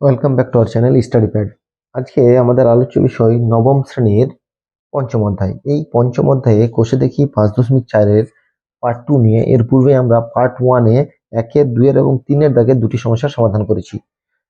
Welcome back to our channel study pad আজকে আমাদের আলোচ্য বিষয় নবম শ্রেণির পঞ্চম অধ্যায়। এই পঞ্চম অধ্যায়ে কোষে দেখি পাঁচ দশমিক চারের পার্ট টু নিয়ে। এর পূর্বে আমরা পার্ট ওয়ানে একের, দুইয়ের এবং তিনের দাগে দুটি সমস্যার সমাধান করেছি।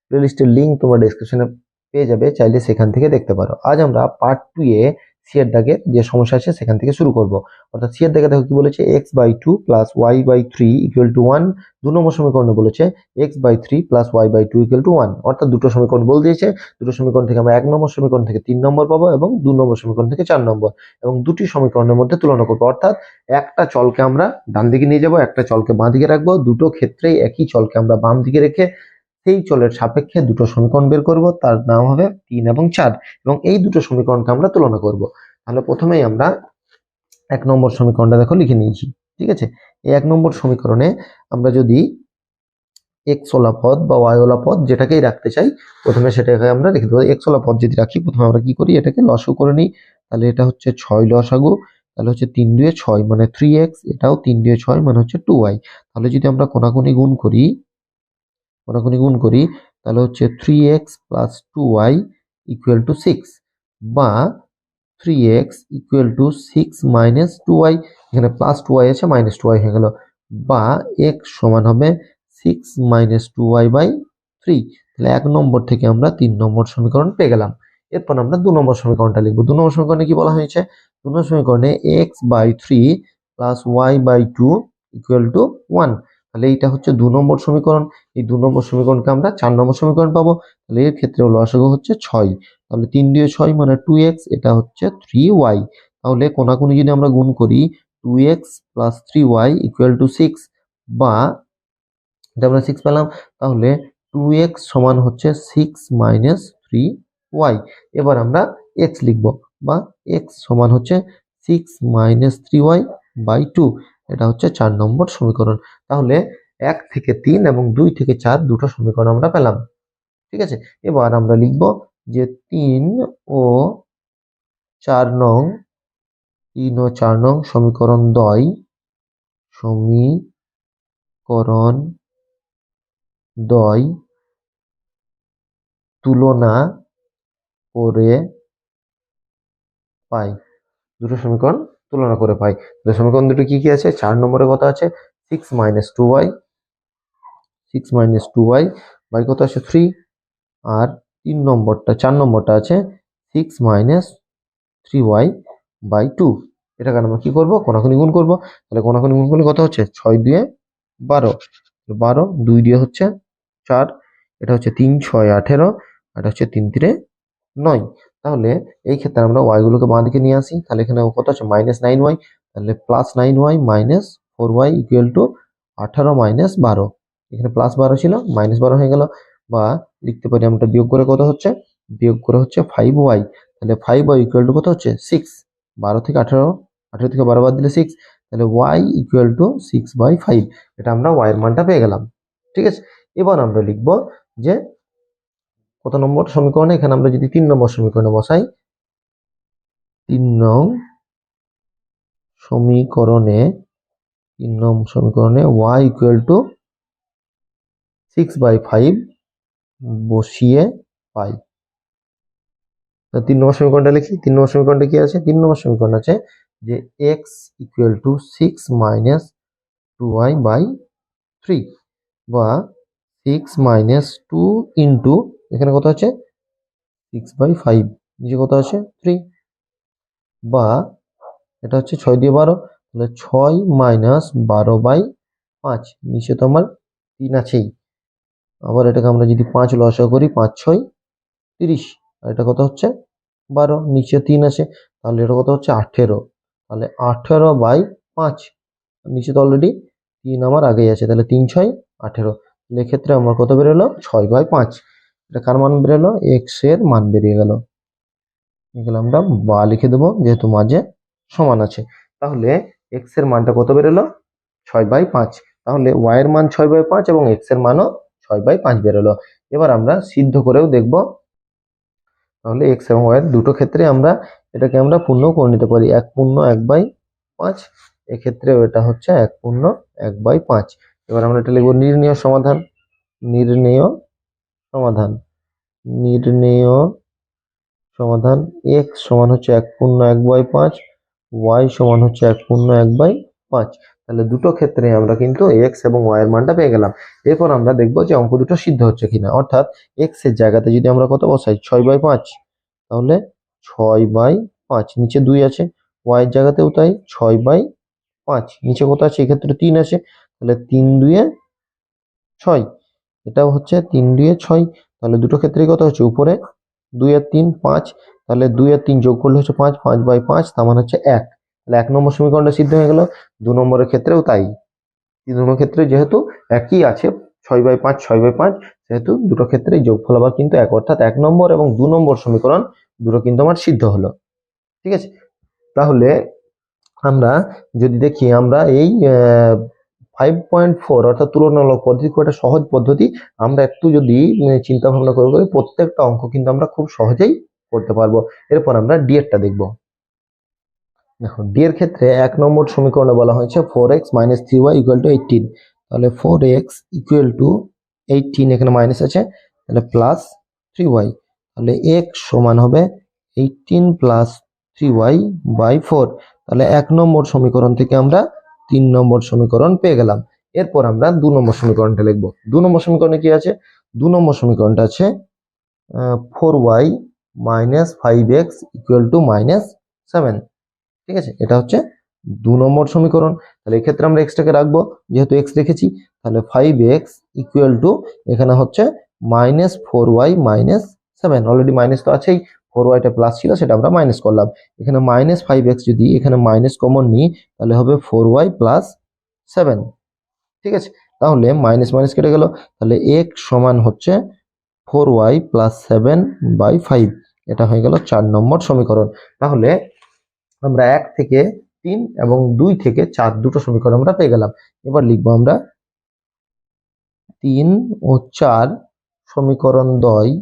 প্লেলিস্টের লিঙ্ক তোমরা ডিসক্রিপশনে পেয়ে যাবে, চাইলে সেখান থেকে দেখতে পারো। আজ আমরা পার্ট টু এ সি এর দাগে যে সমস্যা আছে সেখান থেকে শুরু করব। অর্থাৎ সি এর দাগে দেখো কি বলেছে X by two plus Y by three equal to one দু নম্বর সমীকরণে বলেছে X by three plus Y by two equal to one অর্থাৎ দুটো সমীকরণ বল দিয়েছে, দুটো সমীকরণ থেকে আমরা এক নম্বর সমীকরণ থেকে তিন নম্বর পাবো এবং দু নম্বর সমীকরণ থেকে চার নম্বর। এবং দুটি সমীকরণের মধ্যে তুলনা করব। অর্থাৎ একটা চলকে আমরা ডান দিকে নিয়ে যাব, একটা চলকে বাঁ দিকে রাখব। দুটো ক্ষেত্রেই একই চলকে আমরা বাম দিকে রেখে সেই চলের সাপেক্ষে দুটো সমীকরণ বের করব, তার নাম হবে তিন এবং চার, এবং এই দুটো সমীকরণকে আমরা তুলনা করব। তাহলে প্রথমেই আমরা এক নম্বর সমীকরণটা দেখো লিখে নিয়েছি, ঠিক আছে? এই এক নম্বর সমীকরণে আমরা যদি এক্স ওলা পদ বা ওয়াই ওলা পদ যেটাকেই রাখতে চাই, প্রথমে সেটাকে আমরা রেখে দেবো। এক্স ওলা পদ যদি রাখি, প্রথমে আমরা কি করি? এটাকে লসও করে নিই। তাহলে এটা হচ্ছে ছয় লসাগু তাহলে হচ্ছে তিন দুয়ে ছয় মানে থ্রি এক্স এটাও তিন দুয়ে ছয় মানে হচ্ছে টু ওয়াই তাহলে যদি আমরা কোনাকুনি গুণ করি কোনাকুনি গুণ করি, তাহলে হচ্ছে three X plus two Y equal to six বা three X equal to six minus two Y এখানে প্লাস টু ওয়াই আছে মাইনাস টু ওয়াই হয়ে গেল। বা এক্স সমান হবে six minus two Y by three তাহলে এক নম্বর থেকে আমরা তিন নম্বর সমীকরণ পেয়ে গেলাম। এরপর আমরা দু নম্বর সমীকরণটা লিখব। দু নম্বর সমীকরণে কি বলা হয়েছে? দু নম্বর সমীকরণে X by three plus Y by two equal to one তাহলে এইটা হচ্ছে দু নম্বর সমীকরণ। এই দু নম্বর সমীকরণকে আমরা চার নম্বর সমীকরণ পাবো। তাহলে এর ক্ষেত্রে লসাগু হচ্ছে ছয়। তাহলে তিন দিয়ে ছয় মানে টু এক্স এটা হচ্ছে থ্রি ওয়াই তাহলে কোনাকুনি যদি আমরা গুণ করি two X plus three Y equal to six বা এটা আমরা সিক্স পেলাম, তাহলে টু এক্স সমান হচ্ছে সিক্স মাইনাস থ্রি ওয়াই এবার আমরা এক্স লিখব বা এক্স সমান হচ্ছে six minus three Y by two এটা হচ্ছে চার নম্বর সমীকরণ। তাহলে এক থেকে তিন এবং দুই থেকে চার দুটো সমীকরণ আমরা পেলাম। ঠিক আছে? এবার আমরা লিখব যে তিন ও চার নং, তিন ও চার নং সমীকরণ দয় সমীকরণ দয় তুলনা করে পাই। দুটো সমীকরণ তুলনা করে পাই। দুটো সমীকরণ দুটো কি কি আছে? চার নম্বরে কথা আছে six minus two y six minus two y by কত আছে? থ্রি আর তিন নম্বরটা, চার নম্বরটা আছে six minus three y by two এটাকে আমরা কি করব? কোনাকুনি গুণ করব। তাহলে কোনাকুনি গুণ করলে কত হচ্ছে? ছয় দুয়ে বারো। বারো দুই দিয়ে হচ্ছে চার, এটা হচ্ছে তিন, ছয়, আঠেরো এটা হচ্ছে তিন তিরে নয়। তাহলে এই ক্ষেত্রে আমরা ওয়াইগুলোকে বাঁ দিকে নিয়ে আসি। তাহলে এখানে কত আছে? মাইনাস নাইন ওয়াই তাহলে plus nine y minus four y equal to আঠারো মাইনাস বারো। এখানে প্লাস বারো ছিল মাইনাস বারো হয়ে গেল। বা লিখতে পারি আমরা বিয়োগ করে কত হচ্ছে? বিয়োগ করে হচ্ছে ফাইভ ওয়াই তাহলে ফাইভ ওয়াই ইকুয়াল টু কত হচ্ছে? সিক্স বারো থেকে আঠারো আঠারো থেকে বারো বাদ দিলে সিক্স তাহলে y equal to six by five এটা আমরা ওয়াইয়ের মানটা পেয়ে গেলাম। ঠিক আছে? এবার আমরা লিখব যে কত নম্বর সমীকরণে? এখানে আমরা যদি তিন নম্বর সমীকরণে বসাই, তিন নং সমীকরণে, তিন নম্বর সমীকরণে y equal to six by five বসিয়ে পাই। তিন নম্বর সমীকরণটা লিখি। তিন নম্বর সমীকরণটা কি আছে? তিন নম্বর সমীকরণ আছে যে x equal to six minus two y by three বা সিক্স মাইনাস টু ইন্টু এখানে কত আছে? সিক্স বাই ফাইভ নিচে কত আছে? থ্রি বা এটা হচ্ছে ছয় দিয়ে বারো। তাহলে ছয় মাইনাস বারো বাই পাঁচ। নিচে তো আমার তিন আছেই। আবার এটাকে আমরা যদি পাঁচ লসা করি, পাঁচ, ছয়, তিরিশ। আর এটা কত হচ্ছে? বারো। নিচে তিন আছে। তাহলে এটা কত হচ্ছে? আঠেরো। তাহলে আঠেরো বাই পাঁচ। নিচে তো অলরেডি তিন আমার আগেই আছে। তাহলে তিন, ছয়, আঠেরো। এক্ষেত্রে আমার কত বেরোলো? ছয় বাই পাঁচ। এটা কার মান বেরোলো এক্সের মান বেরিয়ে গেল। এগুলো আমরা বা লিখে দেবো, যেহেতু মাঝে সমান আছে। তাহলে এক্সের মানটা কত বেরোলো ছয় বাই পাঁচ। তাহলে ওয়াই এর মান ছয় বাই পাঁচ এবং এক্সের মানও ছয় বাই পাঁচ বেরোলো এবার আমরা সিদ্ধ করেও দেখব। তাহলে এক্স এবং ওয়াই দুটো ক্ষেত্রে আমরা এটাকে আমরা পূর্ণ করে নিতে পারি। এক পূর্ণ, এক বাই পাঁচ। এক্ষেত্রেও এটা হচ্ছে এক পূর্ণ, এক বাই পাঁচ। এবার আমরা এটা লিখব নির্ণয় সমাধান। নির্ণেয় সমাধান। নির্ণেয় সমাধান এক্স সমান হচ্ছে এক পূর্ণ এক বাই পাঁচ ওয়াই সমান হচ্ছে এক পূর্ণ এক বাই পাঁচ। তাহলে দুটো ক্ষেত্রে আমরা কিন্তু এক্স এবং ওয়াই এর মানটা পেয়ে গেলাম। এরপর আমরা দেখব যে অঙ্ক দুটো সিদ্ধ হচ্ছে কিনা। অর্থাৎ এক্সের জায়গাতে যদি আমরা কত বসাই? ছয় বাই পাঁচ। তাহলে ছয় বাই পাঁচ, নিচে দুই আছে। ওয়াই এর জায়গাতেও তাই ছয় বাই পাঁচ। নিচে কত আছে? এক্ষেত্রে তিন আছে। তাহলে তিন দুয়ে ছয়। এটাও হচ্ছে তিন দুয়ে ছয়, তাহলে দুটো ক্ষেত্রেই কত হচ্ছে? উপরে দুই আর তিন, পাঁচ, তাহলে দুই আর তিন যোগ করলে হচ্ছে পাঁচ পাঁচ বাই পাঁচ, তার মানে হচ্ছে এক। তাহলে এক নম্বর সমীকরণটা সিদ্ধ হয়ে গেল। দু নম্বরের ক্ষেত্রেও তাই। তিন নম্বর ক্ষেত্রে যেহেতু একই আছে, ছয় বাই পাঁচ, ছয় বাই পাঁচ, সেহেতু দুটো ক্ষেত্রেই যোগফল আবার কিন্তু এক, অর্থাৎ এক নম্বর এবং দু নম্বর সমীকরণ দুটো কিন্তু আমার সিদ্ধ হলো। ঠিক আছে? তাহলে আমরা যদি দেখি আমরা এই ফাইভ পয়েন্ট ফোর অর্থাৎ তুলনামূলক পদ্ধতি, খুব একটা সহজ পদ্ধতি। আমরা একটু যদি চিন্তা ভাবনা করে করি প্রত্যেকটা অঙ্ক কিন্তু আমরা খুব সহজেই করতে পারব। এরপর আমরা ডি এরটা দেখব। দেখো ডি এর ক্ষেত্রে এক নম্বর সমীকরণে বলা হয়েছে four x minus three y equal to eighteen তাহলে four x equal to eighteen এখানে মাইনাস আছে। তাহলে প্লাস থ্রি ওয়াই তাহলে এক্স সমান হবে eighteen plus three y by four তাহলে এক নম্বর সমীকরণ থেকে আমরা তিন নম্বর সমীকরণ পেয়ে গেলাম। এরপর আমরা দু নম্বর সমীকরণটা লিখব। দু নম্বর সমীকরণে কি আছে? দু নম্বর সমীকরণটা আছে four y minus five x equal to minus seven ঠিক আছে? এটা হচ্ছে দু নম্বর সমীকরণ। তাহলে এক্ষেত্রে আমরা এক্সটাকে রাখব। যেহেতু এক্স রেখেছি, তাহলে ফাইভ এক্স ইকুয়াল টু এখানে হচ্ছে minus four y minus seven already minus তো আছেই। ফোর ওয়াইটা প্লাস ছিল, সেটা আমরা মাইনাস করলাম। এখানে মাইনাস ফাইভ এক্স যদি এখানে মাইনাস কমন নিই, তাহলে হবে ফোর ওয়াই প্লাস সেভেন ঠিক আছে? তাহলে মাইনাস মাইনাস কেটে গেল। তাহলে এক সমান হচ্ছে four y plus seven by five এটা হয়ে গেল চার নম্বর সমীকরণ। তাহলে আমরা এক থেকে তিন এবং দুই থেকে চার, দুটো সমীকরণ আমরা পেয়ে গেলাম। এবার লিখব আমরা তিন ও চার সমীকরণ দয়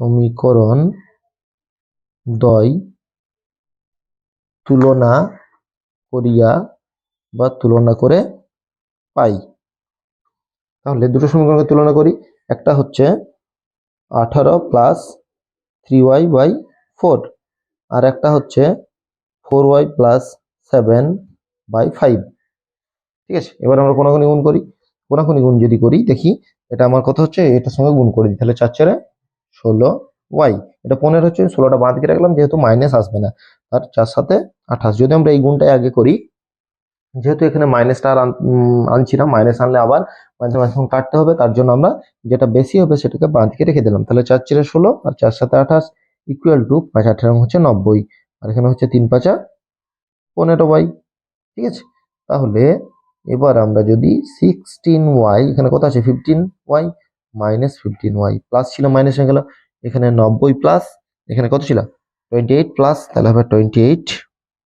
সমীকরণ দয় তুলনা করিয়া বা তুলনা করে পাই। তাহলে দুটো সমীকরণকে তুলনা করি। একটা হচ্ছে আঠারো plus three y by four আর একটা হচ্ছে four y plus seven by five ঠিক আছে? এবার আমরা কোনাকুনি গুণ করি। কোনাকুনি গুণ যদি করি, দেখি এটা আমার কথা হচ্ছে? এটার সঙ্গে গুণ করে দিই। তাহলে চার চারে ষোলো ওয়াই। এটা পনেরো হচ্ছে, ষোলোটা বাদ দিয়ে রাখলাম, যেহেতু মাইনাস আসবে না। আর চার সাথে আঠাশ। যদি আমরা এই গুণটাই আগে করি, যেহেতু এখানে মাইনাসটা আর আন- আনছি না মাইনাস আনলে আবার মাঝে মাঝে কাটতে হবে, তার জন্য আমরা যেটা বেশি হবে সেটাকে দিয়ে রেখে দিলাম। তাহলে চার চারে ষোলো আর চার সাথে আঠাশ ইকুয়াল টু পাঁচ, আঠারো হচ্ছে নব্বই। আর এখানে হচ্ছে তিন, পাঁচা পনেরো ওয়াই। ঠিক আছে? তাহলে এবার আমরা যদি সিক্সটিন ওয়াই, এখানে কত আছে? Fifteen y. Minus fifteen y plus ছিল মাইনাস হয়ে গেল, এখানে নব্বই প্লাস এখানে কত ছিল? টোয়েন্টি এইট প্লাস তাহলে হবে টোয়েন্টি এইট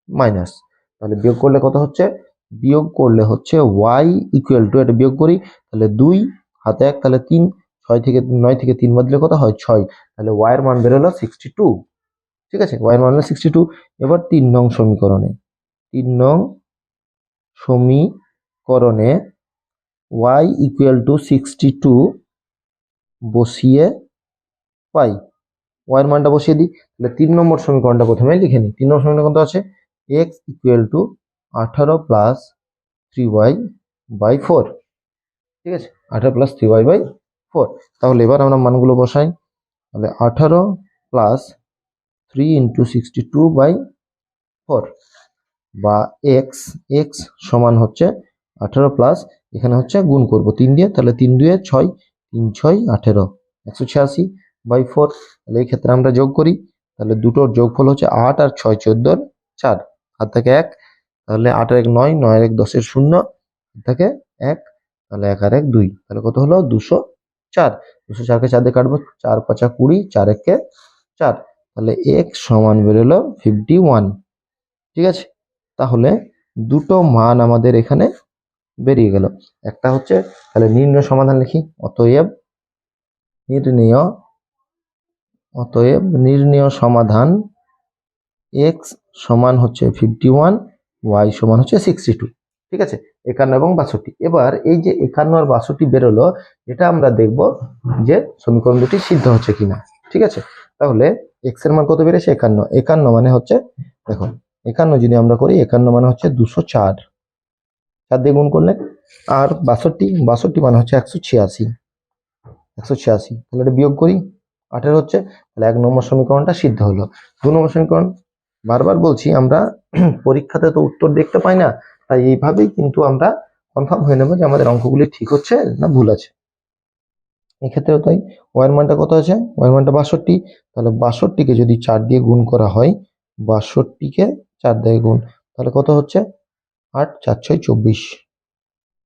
মাইনাস তাহলে বিয়োগ করলে কত হচ্ছে? বিয়োগ করলে হচ্ছে ওয়াই ইকুয়াল টু এটা বিয়োগ করি, তাহলে দুই, হাতে এক, তাহলে তিন, ছয় থেকে, নয় থেকে তিন বদলে কত হয়? ছয়। তাহলে ওয়াই এর মান বেরোলো সিক্সটি টু ঠিক আছে? ওয়াই এর মান হলো সিক্সটি টু এবার তিন নং সমীকরণে, তিন নং সমীকরণে y equal to sixty two বসিয়ে পাই। ওয়াই এর মানটা বসিয়ে দিই, তাহলে তিন নম্বর সমীকরণটা প্রথমে লিখে নিই। তিন নম্বর সমীকরণ কত আছে? এক্স ইকুয়াল টু আঠারো plus three y by four ঠিক আছে? আঠারো plus three y by four তাহলে এবার আমরা মানগুলো বসাই। তাহলে আঠারো plus three into sixty two by four বা এক্স এক্স সমান হচ্ছে আঠারো প্লাস এখানে হচ্ছে গুণ করব তিন দিয়ে। তাহলে তিন দুয়ে ছয় তিন ছয় আঠেরো। একশো ছিয়াশি বাই ফোর। তাহলে এই ক্ষেত্রে আমরা যোগ করি। তাহলে দুটোর যোগফল হচ্ছে আট আর ছয় চোদ্দোর চার। হাত থেকে এক, তাহলে আট আর এক নয় নয় এক দশের শূন্য থেকে এক, তাহলে এক আর এক দুই। তাহলে কত হলো? দুশো চার। দুশো চারকে চার দিয়ে কাটবো, চার পাঁচা কুড়ি, চার একে চার। তাহলে এক সমান বেরোলো ফিফটি ওয়ান ঠিক আছে? তাহলে দুটো মান আমাদের এখানে বেরিয়ে গেল। একটা হচ্ছে, তাহলে নির্ণয় সমাধান লিখি। অতএব, নির্ণয় অতএব নির্ণয় সমাধান এক্স সমান হচ্ছে ফিফটি ওয়ান ওয়াই সমান হচ্ছে সিক্সটি টু ঠিক আছে? একান্ন এবং বাষট্টি। এবার এই যে একান্ন আর বাষট্টি বেরোলো, এটা আমরা দেখব যে সমীকরণ দুটি সিদ্ধ হচ্ছে কিনা। ঠিক আছে? তাহলে এক্সের মান কত বেড়েছে? একান্ন। একান্ন মানে হচ্ছে দেখো একান্ন যদি আমরা করি, একান্ন মানে হচ্ছে দুশো চার। চার দিয়ে গুণ করলে আর বাষট্টি বাষট্টি মানে হচ্ছে একশো ছিয়াশি একশো ছিয়াশি। তাহলে এটা বিয়োগ করি, আঠেরো হচ্ছে, তাহলে এক নম্বর সমীকরণটা সিদ্ধ হলো। দু নম্বর সমীকরণ, বারবার বলছি, আমরা পরীক্ষাতে তো উত্তর দেখতে পাই না, তাই এইভাবেই কিন্তু আমরা কনফার্ম হয়ে নেব যে আমাদের অঙ্কগুলি ঠিক হচ্ছে না ভুল আছে। এক্ষেত্রেও তাই ওয়ার মানটা কত আছে? ওয়ার মানটা বাষট্টি, তাহলে বাষট্টিকে যদি চার দিয়ে গুণ করা হয়, বাষট্টিকে চার দিয়ে গুণ, তাহলে কত হচ্ছে? আট চার ছয় চব্বিশ।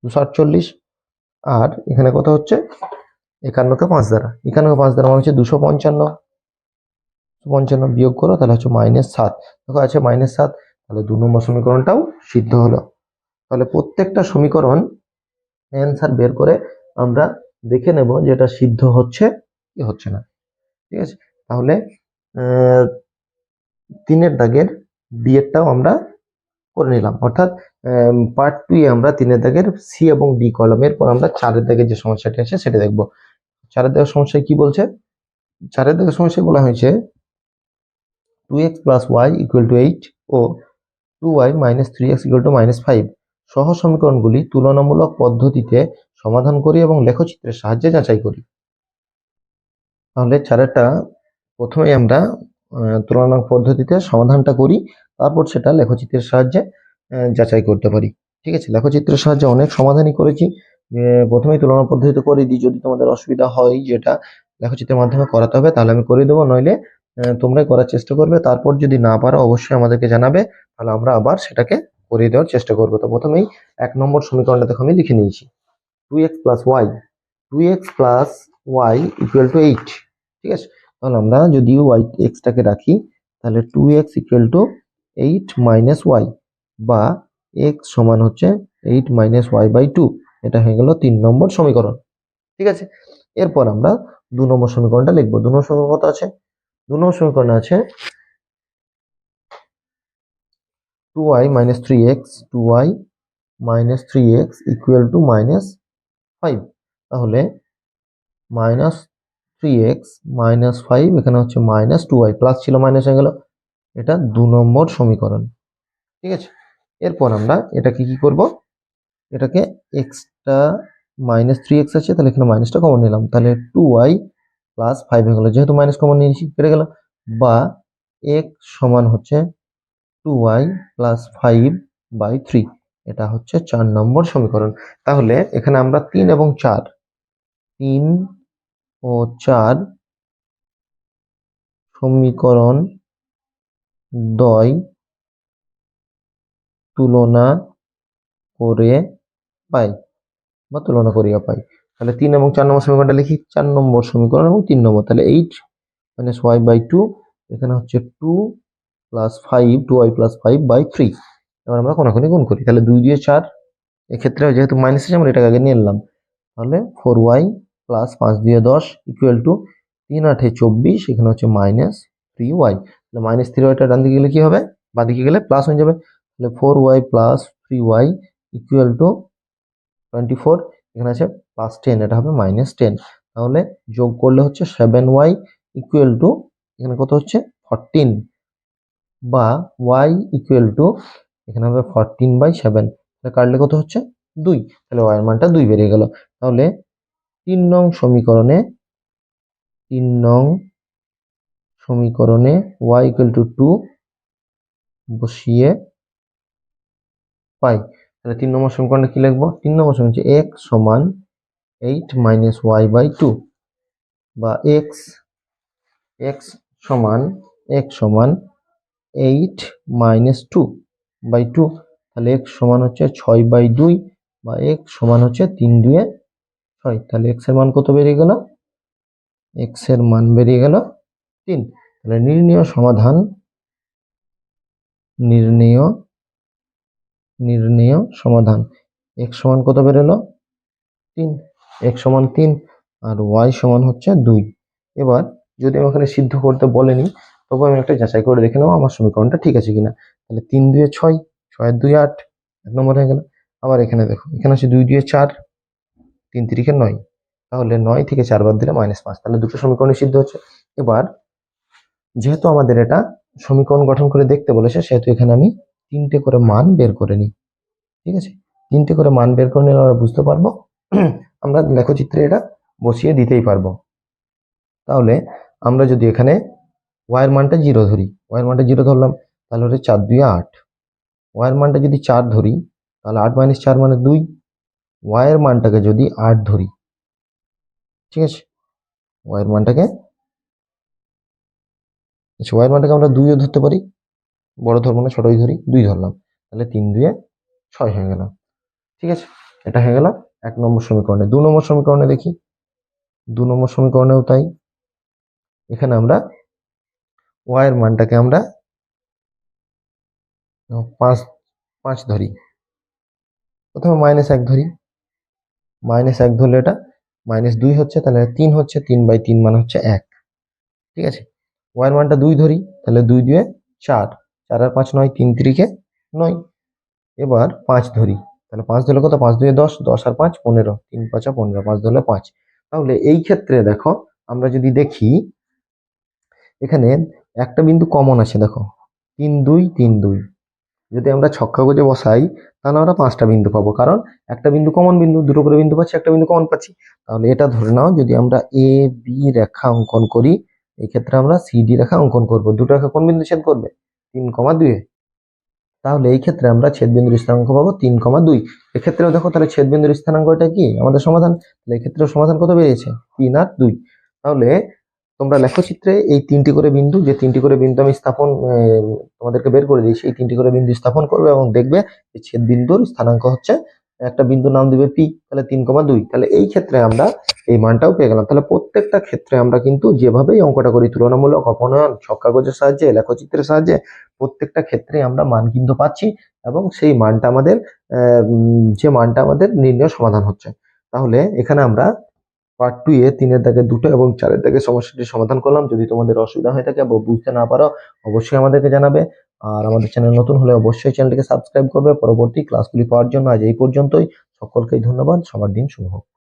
দুশো আটচল্লিশ। আর এখানে কত হচ্ছে? একান্নকে পাঁচ দ্বারা। একান্নকে পাঁচ দ্বারা মানে হচ্ছে দুশো পঞ্চান্ন। দুশো পঞ্চান্ন বিয়োগ করো, তাহলে হচ্ছে মাইনাস সাত। দেখো আছে মাইনাস সাত, তাহলে দু নম্বর সমীকরণটাও সিদ্ধ হলো। তাহলে প্রত্যেকটা সমীকরণ অ্যান্সার বের করে আমরা দেখে নেব যে এটা সিদ্ধ হচ্ছে কি হচ্ছে না। ঠিক আছে? তাহলে তিনের দাগের বিয়েরটাও আমরা করে নিলাম। অর্থাৎ পার্ট টু এ আমরা তিনের দাগের সি এবং ডি কলমের পর আমরা চারের দাগের যে সমস্যাটি আছে সেটা দেখব। চারের দাগের সমস্যায় কি বলছে? চারের দাগের সমস্যায় বলা হয়েছে two x plus y equal to eight O two y minus three x equal to minus five সহ সমীকরণগুলি তুলনামূলক পদ্ধতিতে সমাধান করি এবং লেখচিত্রের সাহায্যে যাচাই করি। তাহলে চারেরটা প্রথমে আমরা তুলনামূলক পদ্ধতিতে সমাধানটা করি। তারপর সেটা লেখচিত্রের সাহায্যে যাচাই করতে পারি। ঠিক আছে? লেখচিত্রের সাহায্যে অনেক সমাধানই করেছি। প্রথমেই তুলনা পদ্ধতিতে করে দিই, যদি তোমাদের অসুবিধা হয় যেটা লেখচিত্রের মাধ্যমে করাতে হবে, তাহলে আমি করে দেবো। নইলে তোমরাই করার চেষ্টা করবে। তারপর যদি না পারো, অবশ্যই আমাদেরকে জানাবে। তাহলে আমরা আবার সেটাকে করে দেওয়ার চেষ্টা করব। তো প্রথমেই এক নম্বর সমীকরণটা দেখো, আমি লিখে নিয়েছি। Two x plus y two x plus y equal to eight ঠিক আছে? তাহলে আমরা যদি ওয়াই এক্সটাকে রাখি, তাহলে two x equal to eight minus y বা এক্স সমান হচ্ছে eight minus y by two, এটা হয়ে গেল তিন নম্বর সমীকরণ। ঠিক আছে? এরপর আমরা দু নম্বর সমীকরণটা লিখব। দু নম্বর সমীকরণ কত আছে? দু নম্বর সমীকরণে আছে two y minus three x two y minus three x equal to minus five তাহলে minus three x minus five এখানে হচ্ছে মাইনাস টু ওয়াই প্লাস ছিল মাইনাস হয়ে গেল। এটা দু নম্বর সমীকরণ। ঠিক আছে? এরপর আমরা এটাকে কি করব? এটাকে এক্সটা মাইনাস থ্রি এক্স আছে, তাহলে এখানে মাইনাসটা কমন নিলাম। তাহলে টু ওয়াই প্লাস ফাইভ হয়ে গেলো। যেহেতু মাইনাস কমন নিয়েছি, কেটে গেল। বা এক্স সমান হচ্ছে two y plus five by three. এটা হচ্ছে চার নম্বর সমীকরণ। তাহলে এখানে আমরা তিন এবং চার, তিন ও চার সমীকরণ দয় তুলনা করে পাই বা তুলনা করিয়া পাই। তাহলে তিন এবং চার নম্বর সমীকরণটা লিখি, চার নম্বর সমীকরণ এবং তিন নম্বর। তাহলে eight minus y by two এখানে হচ্ছে two plus five two y plus five by three এবার আমরা কোনাকুনি গুণ করি। তাহলে দুই দিয়ে চার, এক্ষেত্রে যেহেতু মাইনাস আছে আমরা এটাকে আগে নিয়ে এলাম তাহলে ফোর ওয়াই প্লাস পাঁচ দিয়ে দশ ইকুয়াল টু তিন আঠে চব্বিশ, এখানে হচ্ছে মাইনাস থ্রি ওয়াই তাহলে মাইনাস থ্রি ওয়াইটা ডান দিকে গেলে কি হবে? বাঁ দিকে গেলে প্লাস হয়ে যাবে। তাহলে four y plus three y equal to twenty four এখানে আছে প্লাস টেন এটা হবে মাইনাস টেন তাহলে যোগ করলে হচ্ছে সেভেন ওয়াই ইকুয়াল টু এখানে কত হচ্ছে? ফরটিন বা ওয়াই ইকুয়াল টু এখানে হবে ফরটিন বাই সেভেন তাহলে কাটলে কত হচ্ছে? দুই। তাহলে ওয়াই মানটা দুই বেরিয়ে গেল। তাহলে তিন নং সমীকরণে তিন নং সমীকরণে ওয়াই ইকুয়াল টু টু বসিয়ে পাই। তাহলে তিন নম্বর সমীকরণে কি লিখব? তিন নম্বর সমীকরণ হচ্ছে এক্স সমান eight minus y by two বা এক্স এক্স সমান এক্স সমান eight minus two by two তাহলে এক্স সমান হচ্ছে ছয় বাই দুই বা এক্স সমান হচ্ছে তিন দুয়ে ছয়। তাহলে এক্সের মান কত বেরিয়ে গেল? এক্সের মান বেরিয়ে গেল তিন। তাহলে নির্ণয় সমাধান, নির্ণেয় নির্ণেয় সমাধান। এক্স সমান কত বেরোলো? তিন। এক্স সমান তিন আর ওয়াই সমান হচ্ছে দুই। এবার যদি আমি ওখানে সিদ্ধ করতে বলেনি তবু আমি একটা যাচাই করে দেখে নেব আমার সমীকরণটা ঠিক আছে কিনা। তাহলে তিন দুয়ে ছয়, ছয়ের দুই আট, এক নম্বর হয়ে গেল। আবার এখানে দেখো, এখানে আছে দুই দুয়ে চার, তিন তিরিখে নয়। তাহলে নয় থেকে চার বাদ দিলে মাইনাস পাঁচ। তাহলে দুটো সমীকরণই সিদ্ধ হচ্ছে। এবার যেহেতু আমাদের এটা সমীকরণ গঠন করে দেখতে বলেছে, সেহেতু এখানে আমি তিনটে করে মান বের করে নিই। ঠিক আছে? তিনটে করে মান বের করে নিলে আমরা বুঝতে পারব, আমরা লেখচিত্রে এটা বসিয়ে দিতেই পারব। তাহলে আমরা যদি এখানে ওয়াইয়ের মানটা জিরো ধরি ওয়াইয়ের মানটা জিরো ধরলাম, তাহলে হচ্ছে চার দুই আট। ওয়াইয়ের মানটা যদি চার ধরি, তাহলে আট মাইনাস চার মানে দুই। ওয়াইয়ের মানটাকে যদি আট ধরি, ঠিক আছে? ওয়াইয়ের মানটাকে আচ্ছা ওয়াইয়ের মানটাকে আমরা দুইও ধরতে পারি। বড় ধরবো না, ছোটই ধরি, দুই ধরলাম। তাহলে তিন দুয়ে ছয় হয়ে গেল। ঠিক আছে? এটা হয়ে গেল এক নম্বর সমীকরণে। দু নম্বর সমীকরণে দেখি। দু নম্বর সমীকরণেও তাই। এখানে আমরা ওয়াইয়ের মানটাকে আমরা পাঁচ পাঁচ ধরি। প্রথমে মাইনাস এক ধরি। মাইনাস এক ধরলে এটা মাইনাস দুই হচ্ছে, তাহলে তিন হচ্ছে, তিন বাই তিন মানে হচ্ছে এক। ঠিক আছে? ওয়াইয়ের মানটা দুই ধরি, তাহলে দুই দুয়ে চার। চার আর পাঁচ নয়, তিন তিরিখে নয়। এবার পাঁচ ধরি, তাহলে পাঁচ ধরলে কত? পাঁচ দুয়ে দশ দশ আর পাঁচ পনেরো। তিন পাঁচা পনেরো, পাঁচ ধরলে পাঁচ। তাহলে এই ক্ষেত্রে দেখো, আমরা যদি দেখি, এখানে একটা বিন্দু কমন আছে, দেখো। তিন দুই তিন দুই। যদি আমরা ছক্কা গজে বসাই, তাহলে আমরা পাঁচটা বিন্দু পাবো। কারণ একটা বিন্দু কমন বিন্দু, দুটো করে বিন্দু পাচ্ছি, একটা বিন্দু কমন পাচ্ছি। তাহলে এটা ধরে নাও, যদি আমরা এ বি রেখা অঙ্কন করি এই ক্ষেত্রে আমরা সিডি রেখা অঙ্কন করব। দুটো রেখা কোন বিন্দু ছেদ করবে? তিন কমা দুয়ে তাহলে এই ক্ষেত্রে আমরা ছেদ বিন্দুর স্থানাঙ্ক পাবো তিন কমা দুই। এক্ষেত্রেও দেখো তাহলে ছেদ বিন্দুর স্থানাঙ্কটা কি? আমাদের সমাধান। তাহলে এক্ষেত্রেও সমাধান কত বেরিয়েছে? তিন আর দুই। তাহলে তোমরা লেখচিত্রে এই তিনটি করে বিন্দু, যে তিনটি করে বিন্দু আমি স্থাপন তোমাদেরকে বের করে দিয়েছি, এই তিনটি করে বিন্দু স্থাপন করবে এবং দেখবে যে ছেদ বিন্দুর স্থানাঙ্ক হচ্ছে, একটা বিন্দুর নাম দিবে পি তাহলে তিন কমা দুই। তাহলে এই ক্ষেত্রে আমরা এই মানটাও পেয়ে গেলাম। তাহলে প্রত্যেকটা ক্ষেত্রে আমরা কিন্তু যেভাবেই অঙ্কটা করি, তুলনামূলক অপনয়ন, ছক কাগজের সাহায্যে, লেখচিত্রের সাহায্যে, প্রত্যেকটা ক্ষেত্রে আমরা মান কিন্তু পাচ্ছি এবং সেই মানটা আমাদের যে মানটা আমাদের নির্ণয় সমাধান হচ্ছে। তাহলে এখানে আমরা পার্ট টু এ তিনের দাগে দুটো এবং চারের দাগে সমস্যাটি সমাধান করলাম। যদি তোমাদের অসুবিধা হয়ে থাকে বা বুঝতে না পারো, অবশ্যই আমাদেরকে জানাবে। আর আমাদের চ্যানেল নতুন হলে অবশ্যই চ্যানেলটিকে সাবস্ক্রাইব করবে। পরবর্তী ক্লাসগুলি পাওয়ার জন্য আজ এই পর্যন্তই। সকলকেই ধন্যবাদ। সবার দিন শুভ হোক।